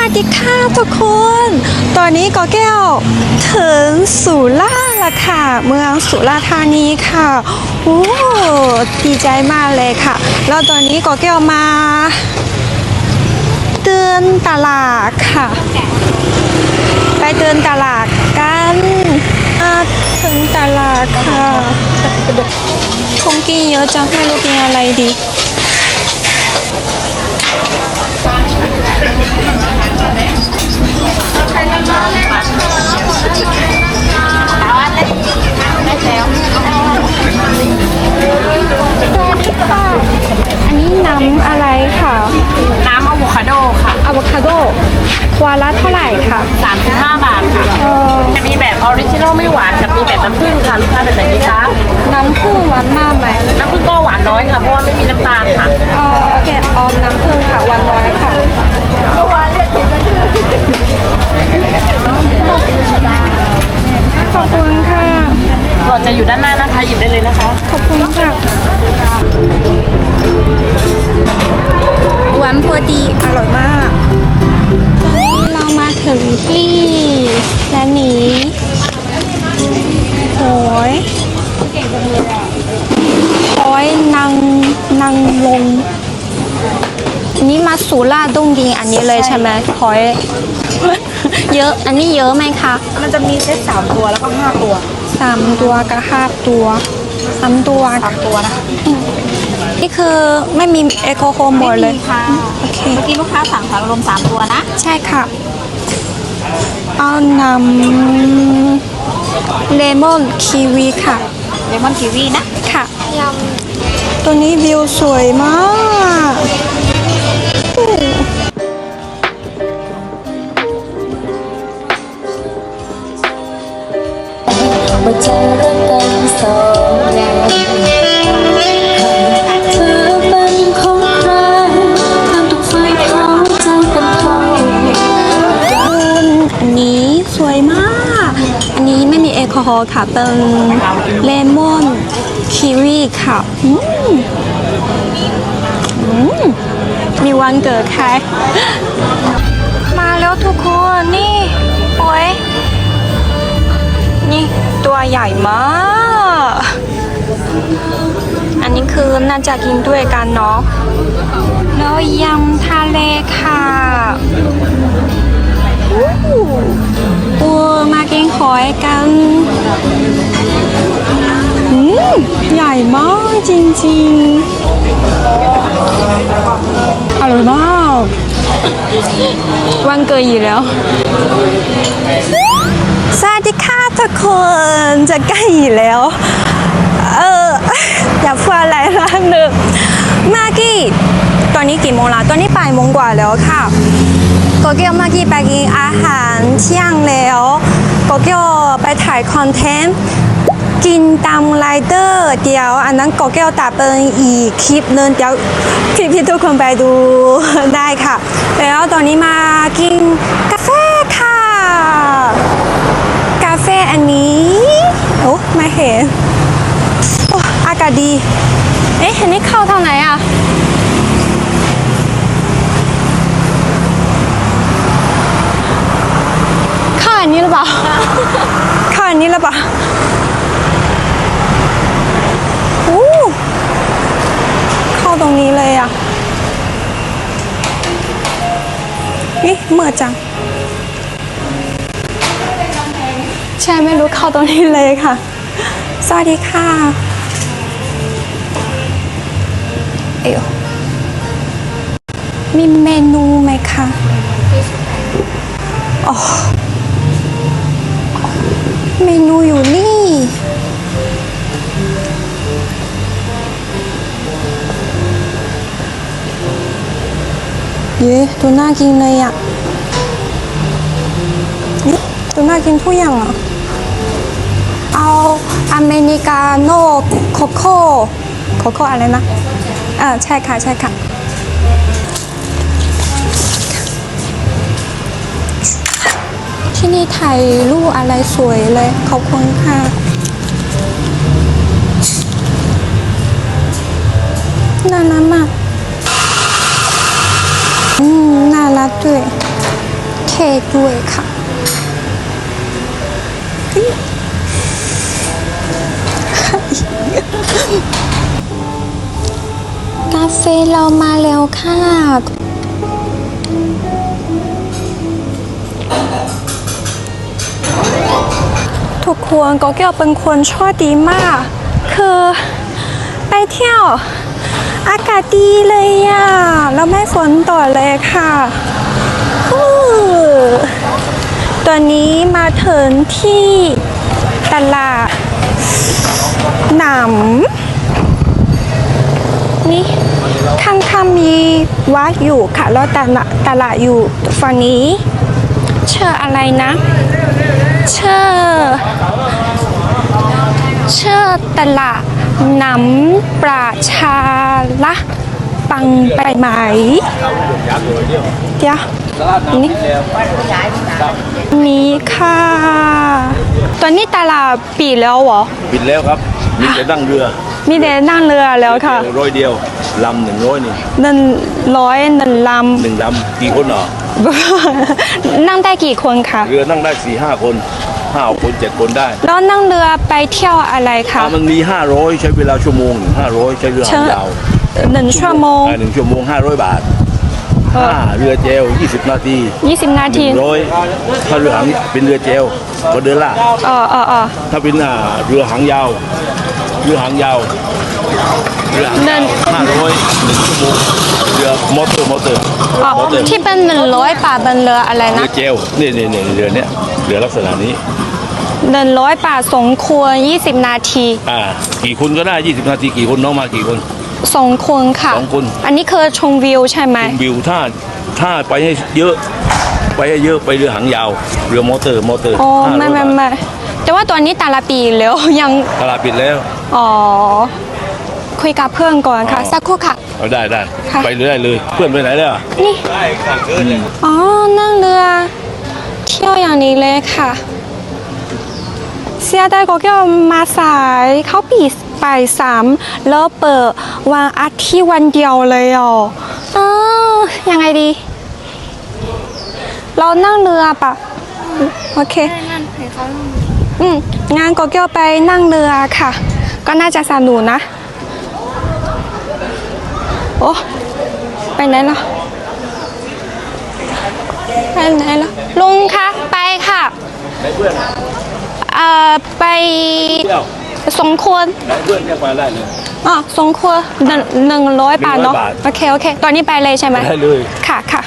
วัสดีค่ะทุกคน ตอนนี้ก็แก้วถึงสุราษฎร์ละค่ะ เมืองสุราษฎร์ธานีค่ะโอ้ดีใจมากเลยค่ะ แล้วตอนนี้ก็แก้วมาเดินตลาดค่ะ ไปเดินตลาดกันมาถึงตลาดค่ะคงกินเยอะจังไม่รู้กินอะไรดี อัน ขอบคุณค่ะก่อนจะอยู่ด้านหน้านะคะหยิบได้เลยนะคะ ขอบคุณค่ะ หวานพอดีอร่อยมากตอนนี้เรามาถึงที่ร้านนี้โหยโอยนางนางลงอันนี้มาสุราษฎร์ต้องกินอันนี้เลยใช่ไหมหอย เยอะ อันนี้เยอะไหมคะมันจะมีเซตสามตัวแล้วก็ห้าตัวสามตัวกับห้าตัวสามตัวสามตัวนะคะนี่คือไม่มีแอลกอฮอล์หมดเลยค่ะโอเคเมื่อกี้ลูกค้าสั่งค่ะรวมสามตัวนะ ใช่ค่ะ เอานำเลมอนคีวีค่ะ เลมอนกีวีนะ ค่ะยำตัวนี้วิวสวยมาก วันเกิดใคร มาแล้วทุกคนนี่โอ้ยนี่ตัวใหญ่มาก อันนี้คือน่าจะกินด้วยกันเนาะแล้วยำทะเลค่ะอู้อู้มากินหอยกัน อืมใหญ่มากจริงๆอร่อยมากวันเกิดอยู่แล้ว สวัสดีค่ะทุกคนจะใกล้อยู่แล้ว เออ อยากพูดอะไรนะหนึ่งมากี้ตอนนี้กี่โมงละตอนนี้บ่ายโมงกว่าแล้วค่ะก็เกียวมากกี้ไปกินอาหารเที่ยงแล้วก็เกียวไปถ่ายคอนเทนต์ กินตามไรเดอร์เดียว อันนั้นก็เกียวตัดเป็นอีกคลิปนึงเดี๋ยวพี่ๆทุกคนไปดูได้ค่ะ แล้วตอนนี้มากินกาแฟค่ะ กาแฟอันนี้โอ้ไม่เห็นโอ้อากาศดี เอ๊ะอันนี้เข้าทางไหนอะเข้าอันนี้หรือเปล่าเข้าอันนี้หรือเปล่าอู้เข้าตรงนี้เลยอะนี่ เมื่อจัง ใช่ไม่รู้เข้าตรงนี้เลยค่ะ สวัสดีค่ะ เอวมีเมนูไหมคะอ๋อเมนูอยู่นี่ เย้ดูน่ากินเลยอะนี่ดูน่ากินทุกอย่างอะ เอาอเมริกาโน่โคโค่โคโค่อะไรนะเออใช่ค่ะ ใช่ค่ะที่นี่ถ่ายรูปอะไรสวยเลย ขอบคุณค่ะน่ารักมาก อืมน่ารักด้วยค้กด้วยค่ะ กาแฟเรามาแล้วค่ะทุกคนก็เกี่ยวเป็นคนชอบดีมาก คือไปเที่ยวากาศดีเลยอะ แล้วไม่ฝนต่อเลยค่ะตอนนี้มาถึงที่ตลาดหนำนี่ข้างๆมีวัดอยู่ค่ะ แล้วตลาดตลาดอยู่ฝั่งนี้ เชื่ออะไรนะ เชื่อ เชื่อตลาด น้ำประชาละปังไปไหมเดี๋ยวนี่นี่ค่ะ ตอนนี้ตลาดปิดแล้วเหรอ ปิดแล้วครับ มีแต่นั่งเรือ มีแต่นั่งเรือแล้วค่ะร้อยเดียวลำหนึ่งร้อยนี่หนึ่งร้อยหนึ่งลหนึ่งลำกี่คนเหรอำนั่งได้กี่คนคะเรือนั่งได้สี่ห้าคน ห้าคนเจ็ดคนได้ แล้วนั่งเรือไปเที่ยวอะไรคะถ้ามันมีห้าร้อยใช้เวลาชั่วโมงหนึ่งห้าร้อยใช้เรือหางยาวหนึ่งชั่วโมงอ่าหนึ่งชั่วโมงห้าร้อยบาทเออห้าเรือเจลยี่สิบนาที20นาหทีนึ่งร้อยถ้าเรือหางเป็นเรือเจลก็เดินละเออเออเออถ้าเป็นอ่าเรือหางยาว เรือหางยาว เรือหางเดิยานวห้าร้อยหนึ่งชั่วโมงเรือมอเตอร์มอเตอร์อ๋อมอเตอร์ที่เป็นหนึ่งร้อยบาทเป็นเรืออะไรเรืนะอเจลนี่นี่นี่เรือเนี้ยเรือลักษณะนี้ หนึ่งร้อยบาทสองควร20นาทีอ่า กี่คนก็ได้ 20 นาทีกี่คนน้องมากี่คนสองคนค่ะ สองคน อันนี้คือชมวิวใช่ไหมวิวถ้าถ้าไปให้เยอะไปให้เยอะไปเรือหางยาว เรือมอเตอร์มอเตอร์โอ้ห้าร้ไม่อยไม่บาทไม่แต่ว่าตอนนี้ตาลาปีแล้วยังตลาดปิดแล้ว อ๋อ คุยกับเพื่อนก่อนค่ะ อ๋อ สักครู่ค่ะ เอาได้ได้ค่ะ ไปเลยได้เลย เพื่อนไปไหนแล้วนี่ได้ค่ะเกินเลยอ๋อ นั่งเรือ เที่ยวอย่างนี้เลยค่ะ เสียดายก็เกี่ยวมาสายเขาปีบ่ายสามแล้วเปิดวันอาทิตย์วันเดียวเลยอะอ๋อยังไงดี เรานั่งเรือปะโอเค อืมงานก็เกี่ยวไปนั่งเรือค่ะ ก็น่าจะสนุกนะ โอ้ไปไหนล่ะไปไหนล่ะลุงคะไปค่ะไหนเพื่อนเอ่อไปเที่ยวสองคนไหนเพื่อนแค่ไปได้เลยอ๋อสองคนหนึ่งหนึ่งร้อยบาทเนาะหนึ่งร้อยบาทโอเคโอเค ตอนนี้ไปเลยใช่ไหมได้เลยค่ะค่ะ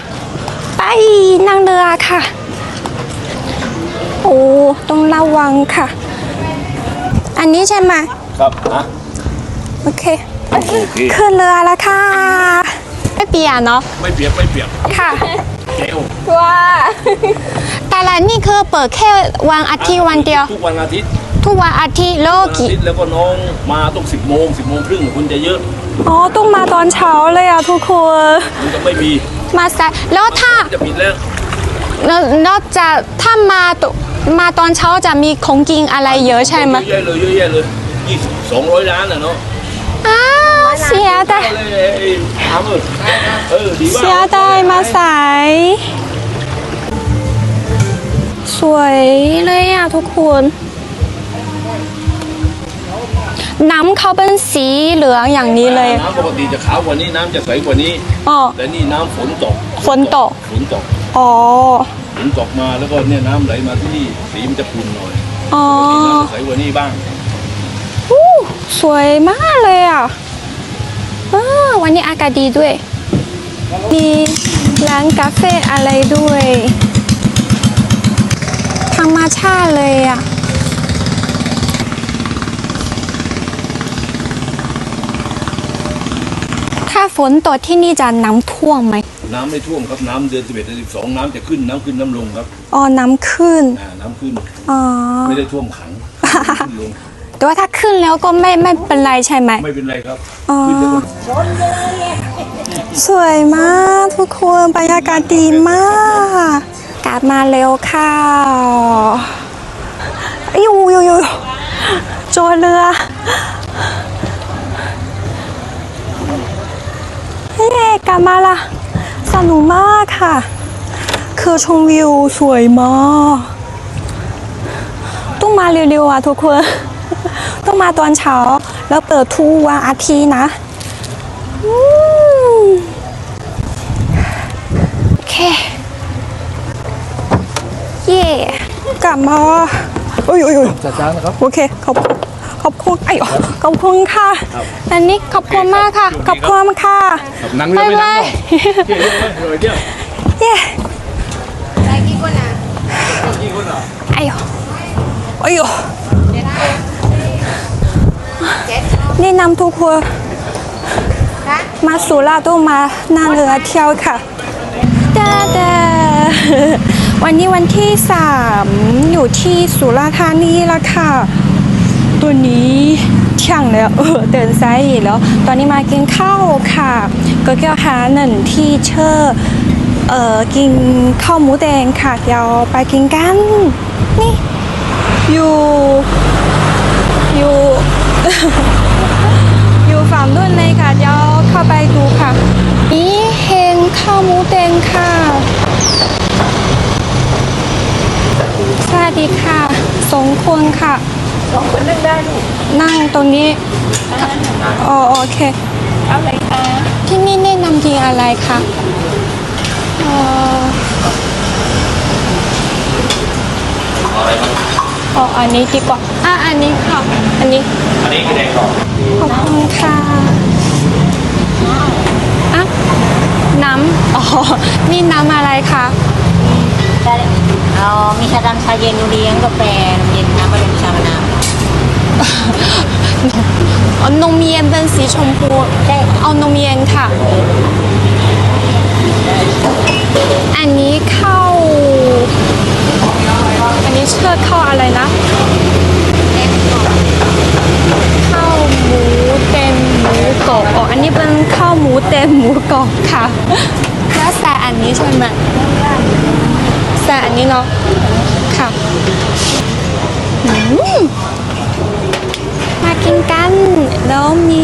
ไปนั่งเรือค่ะ โอ้ต้องระวังค่ะ อันนี้ใช่ไหมครับนะโอเค โอเคขึ้นเรือแล้วค่ะ ไม่เปียกเนาะ ไม่เปียกไม่เปียกค่ะเจลว้าตลาดนี่คือเปิดแค่วันอาทิตย์วันเดียว ทุกวันอาทิตย์ ทุกวันอาทิตย์โลวันอากี่ทิตย์แล้วก็น้องมาต้องสิบโมงสิบโมงครึ่งคุณจะเยอะอ๋อต้องมาตอนเช้าเลยอะทุกคนมันจะไม่มีมาสายแล้วถ้า จะปิดแล้วแล้วนอกจากถ้ามาตมาตอนเช้าจะมีของกินอะไรเยอะใช่ไหมเยอะแยะเลยเยอะแยะเลยยี่สิบสองร้อยล้านอะเนาะอ้าว เสียดายเลยไอ้ถามเออเออดีว่าเสียดายมาสาย สวยเลยอะทุกคนน้ำเขาเป็นสีเหลืองอย่างนี้เลย น้ำปกติจะขาวกว่านี้น้ำจะใสกว่านี้อ๋อแต่นี่น้ำฝนตก ฝนตก ฝนตก อ๋อ ฝนตกมาแล้วก็เนี่ยน้ำไหลมาที่นี่สีมันจะขุ่นหน่อย อ๋อปกติน้ำจะใสกว่านี้บ้างอู้สวยมากเลยอะ อ้าวันนี้อากาศดีด้วย มีร้านกาแฟอะไรด้วย ธรรมชาติเลยอะถ้าฝนตกที่นี่จะน้ำท่วมไหม น้ำไม่ท่วมครับน้ำเดือน11เดือน12 น้ำจะขึ้นน้ำขึ้นน้ำลงครับอ๋อ น้ำขึ้นอ่าน้ำขึ้นอ๋อ ไม่ได้ท่วมขังขึ้นลง แต่ว่าถ้าขึ้นแล้วก็ไม่ไม่เป็นไรใช่ไหมไม่เป็นไรครับอ๋อขึ้นแล้วก็สวยมากทุกคนบรรยากาศดีมากกลับมาเร็วค่ะอยู่อยู่อยู่โจรเรือเฮ้กลับมาละสนุกมากค่ะคคือชมวิวสวยมากต้องมาเร็วๆอะทุกคน ต้องมาตอนเช้า แล้วเปิดทุกวันอาทิตย์นะอืมโอเค เย่กลับมาอุ้ยอุ้ยอุ้ยช้าๆนะครับ โอเคขอบคุณขอบคุณไอ้ยขอบคุณค่ะอันนี้ขอบคุณมากค่ะ ขอบคุณค่ะนั่งเรือไม่นั่งหรอกเย้ไอ้ยไอ้ย แนะนำทุกคนมาสุราษฎร์ต้องมานั่งเรือเที่ยวค่ะดาดาวันนี้วันที่สามอยู่ที่สุราษฎร์ธานีแล้วค่ะ ตัวนี้เที่ยงแล้วเออเดินซ้ายอีกแล้ว ตอนนี้มากินข้าวค่ะ ก็เกี่ยวหาหนึ่งที่เชอร์เอ่อกินข้าวหมูแดงค่ะเดี๋ยวไปกินกัน นี่ อยู่ อยู่ อยู่ฝั่งนู้นเลยค่ะเดี๋ยวเข้าไปดูค่ะ นี่เฮงข้าวหมูแดงค่ะ สวัสดีค่ะสองคนค่ะสองคนนั่งได้ลูกนั่งตรงนี้อ๋อโอเค เอาเลยค่ะที่นี่แนะนำกินอะไรคะเอ่ออ๋ ออันนี้ดีกว่า อะอันนี้ค่ะ อันนี้ อันนี้คือแดงกรอบขอบคุณค่ะอะน้ำ อ๋อ นี่น้ำอะไรคะ เอามีชาดำชาเย็นดูเลี้ยงกาแฟน้ำเย็นน้ำบรมชามะนาวอ๋อนมเย็นเป็นสีชมพูใช่เอานมเย็นค่ะ อันนี้ข้าวอั นนี้เชื่อข้าวอะไรนะ ข้าวหมูเต็มหมูกรอบอ๋ออันนี้เป็นข้าวหมูเต็มหมูกรอบค่ะแล้วใส่อันนี้ใช่ไหมใส่อันนี้เนาะค่ะอืมมากินกัน แล้วมี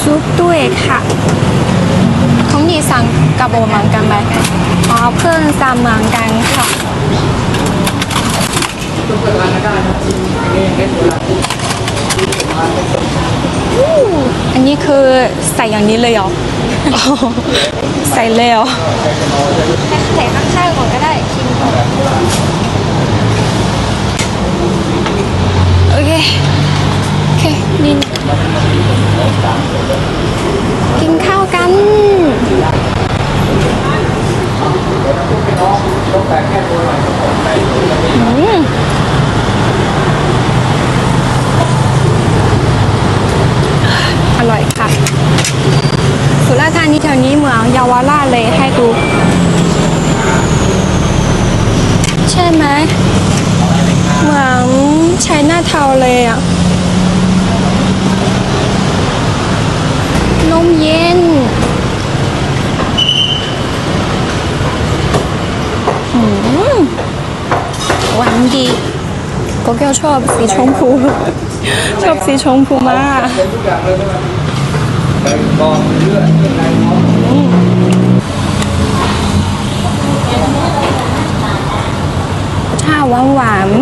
ซุปด้วยค่ะของนี่สั่งกับโบเหมือนกันไหมอ๋อเพื่อนสั่งเหมือนกันค่ะ อันนี้คือใส่อย่างนี้เลยเหรอ ใส่เลยเหรอใส่ข้างๆก่อนก็ได้ชิมก่อนโอเค นี่กินข้าวกัน อืมอร่อยค่ะ สุราษฎร์ธานีแถวนี้เมืองเยาวราชเลยให้ดู ใช่ไหม เหมือนใช้หน้าเทาเลยอะ นมเย็น อืม หวานดีก็แก้วชอบสีชมพู ชอบสีชมพูมากอืมชาหวานหวานๆ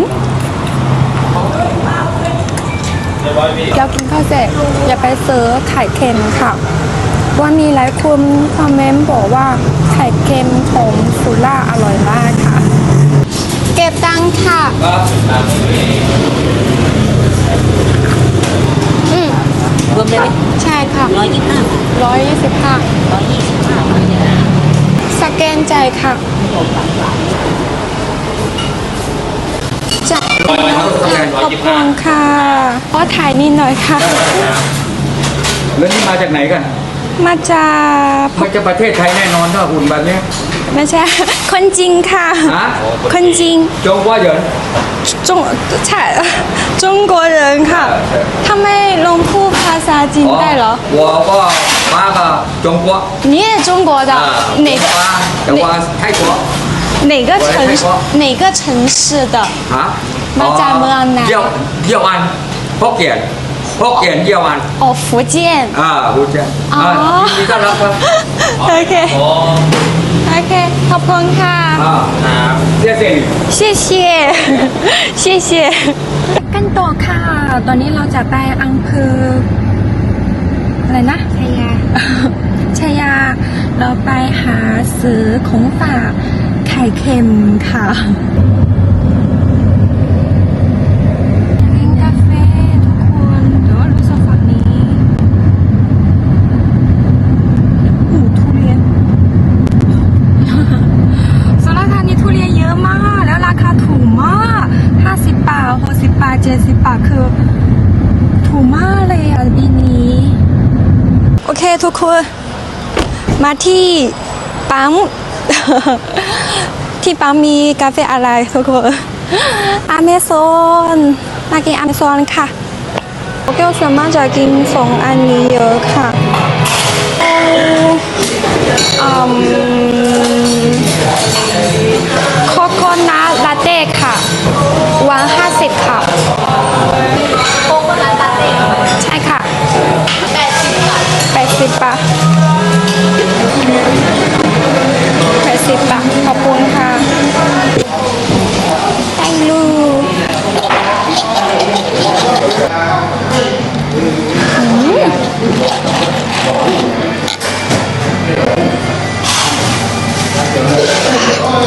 อยากินข้าวเสร็จอย่าไปซื้อไข่เค็มค่ะว่ามีหลายคนคอมเมนต์บอกว่าไข่เค็มของสุราอร่อยมากค่ะ เก็บตังค่ะอืมรวมเลยไหมใช่ค่ะร้อยยี่สิบห้าร้อยยี่สิบห้าร้อยยี่สิบห้าสแกนจ่ายค่ะจ่ายขอบคุณค่ะขอถ่ายนิดหน่อยค่ะ แล้วนี่มาจากไหนกัน มาจาก มาจากประเทศไทยแน่นอนถ้าหุ่นแบบเนี้ย ไม่ใช่ คนจริงค่ะ ฮะ คนจริง จงว่าเหยิน 中ใช่中国人ค่ะทำไมลงพูดภาษาจีนได้เหรอ 我ก็มากับจงกัว 你也中国的 อ่า 哪个 ว่าแต่ว่าไทยกัว 哪个城市我来泰国哪个城市的 ฮะ มาจากเมืองไหน เยี่ยวเยี่ยวอันพกเกียรติ โห พกเขียนเยี่ยวัน 哦，福建。 อ่ารู้จักอ่า อ๋อ ยินดีต้อนรับครับ โอเค โอเค ขอบคุณค่ะ อ่าครับเรียกเสียง 谢谢 谢谢 กันต่อค่ะ ตอนนี้เราจะไปอำเภออะไรนะชัยยา ชัยยา เราไปหาซื้อของฝากไข่เค็มค่ะ ทุกคน มาที่ปั๊ม ที่ปั๊มมีกาแฟอะไรทุกคนอเมซอนมากินอเมซอนค่ะโอเคส่วนมากจะกินสองอันนี้เยอะค่ะเอาอืมโคโคนัทลาเต้ค่ะวางห้าสิบค่ะ สิบบาทขอบคุณค่ะได้ลูก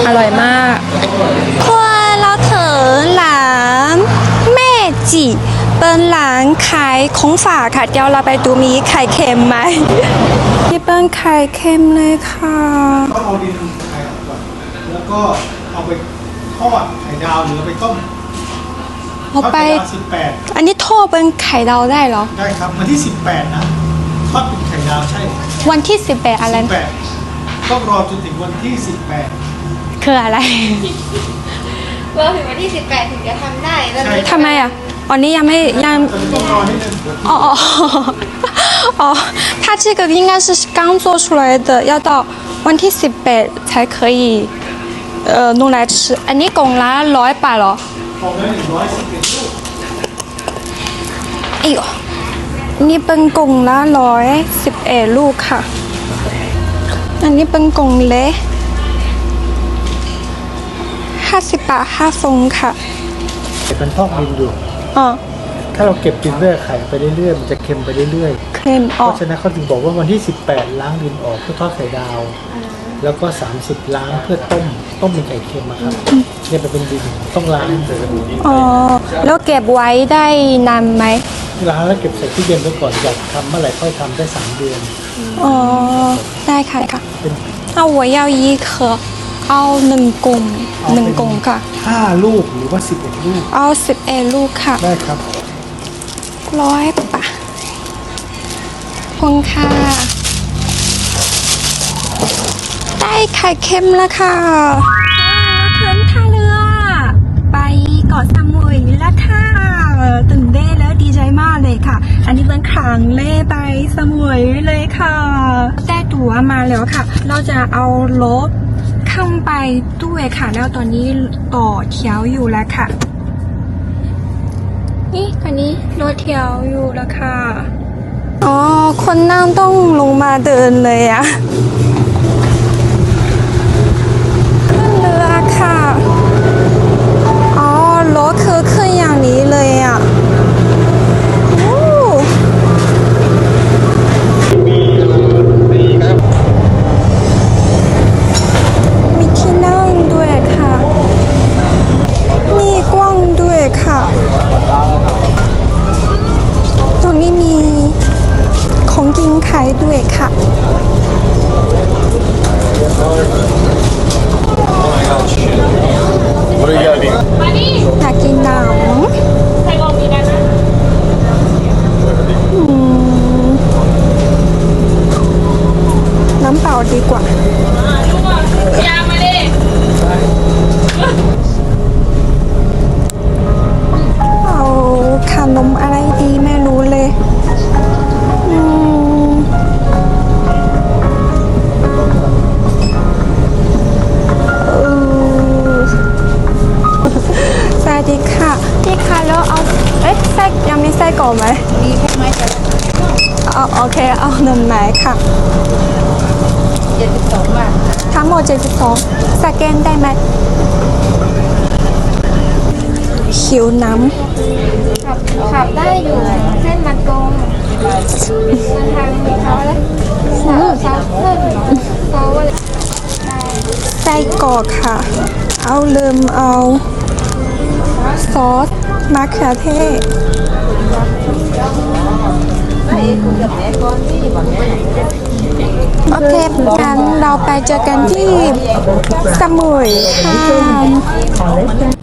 อร่อยมากครัวเราเถินหลานแม่จีเป็นร้านขายของฝากค่ะเดี๋ยวเราไปดูมีไข่เค็มไหมที่เป็นไข่เค็มเลยค่ะ แล้วก็เอาไปทอดไข่ดาวหรือเอาไปต้ม เอาไป ทอดไข่ดาวสิบแปด อันนี้ทอดเป็นไข่ดาวได้เหรอ ได้ครับวันที่สิบแปดนะทอดเป็นไข่ดาวใช่ วันที่สิบแปดอะไร สิบแปดต้องรอจนถึงวันที่สิบแปด คืออะไร รอถึงวันที่ 18 ถึงจะทำได้แล้ว ใช่ ทำไมอ่ะอันนี้ยังไม่ยัง จะต้องรอนิดนึง 哦哦哦，它这个应该是刚做出来的，要到วันที่สิบแปด才可以 呃弄来吃。อันนี้กล่องละร้อยบาทเหรอ ของละหนึ่งร้อยสิบเอ็ดลูก 哎呦，นี่เป็นกล่องละร้อยสิบเอ็ดลูกค่ะ อันนี้เป็นกล่องเล็กห้าสิบบาทห้าฟองค่ะ เป็นพอกดินอยู่ อ๋อ ถ้าเราเก็บดินเรื่อยไข่ไปเรื่อยๆ มันจะเค็มไปเรื่อย เค็ม ๆ เพ ออก ราะฉะนั้นเขาถึงบอกว่าวันที่ 18 ล้างดินออกเพื่อทอดไข่ดาว แล้วก็ 30 ล้างเพื่อต้มต้มเป็นไก่เค็มอะครับเนี่ยมัเป็นดินต้องล้างอ๋อ แล้วเก็บไว้ได้นานไหมล้างแล้วเก็บใส่ตู้เย็นไว้ก่อนอยากทำเมื่อไหร่ค่อยทำได้สามเดือนอ๋อ ได้ค่ะค่ะเอาหัวยาวยี่เคอะเอาหนึ่งกลุ่มหนึ่งกลุ่มค่ะห้าลูกหรือว่าสิบเอ็ดลูก เอาสิบเอ็ดลูกค่ะ ได้ครับ ร้อยปะคุณค่ะ ได้ไข่เค็มแล้วค่ะขึ้นท่าเรือ ไปเกาะสมุยแล้วค่ะตื่นเต้นแล้วดีใจมากเลยค่ะ อันนี้เป็นครั้งแรกไปสมุยเลยค่ะได้ตั๋วมาแล้วค่ะ เราจะเอารถข้ามไปด้วยค่ะ แล้วตอนนี้ต่อแถวอยู่แล้วค่ะ นี่ตอนนี้รถแถวอยู่แล้วค่ะ อ๋อ คนนั่งต้องลงมาเดินเลยอะ ขายด้วยค่ะ อยากกิน ม72สแกนได้ไหมหิวน้ำขับขับได้อยู่เส้นมันตรงมันทางเขาเลยสาวสาวเพิ่มเขาว่าำไส้กรอกค่ะ เอาลืมเอา ซอสมะเขือเทศไอ้คุณกับแม่ก้อนที่บอกแม่ โอเคงั้นเราไปเจอกันที่สมุยค่ะ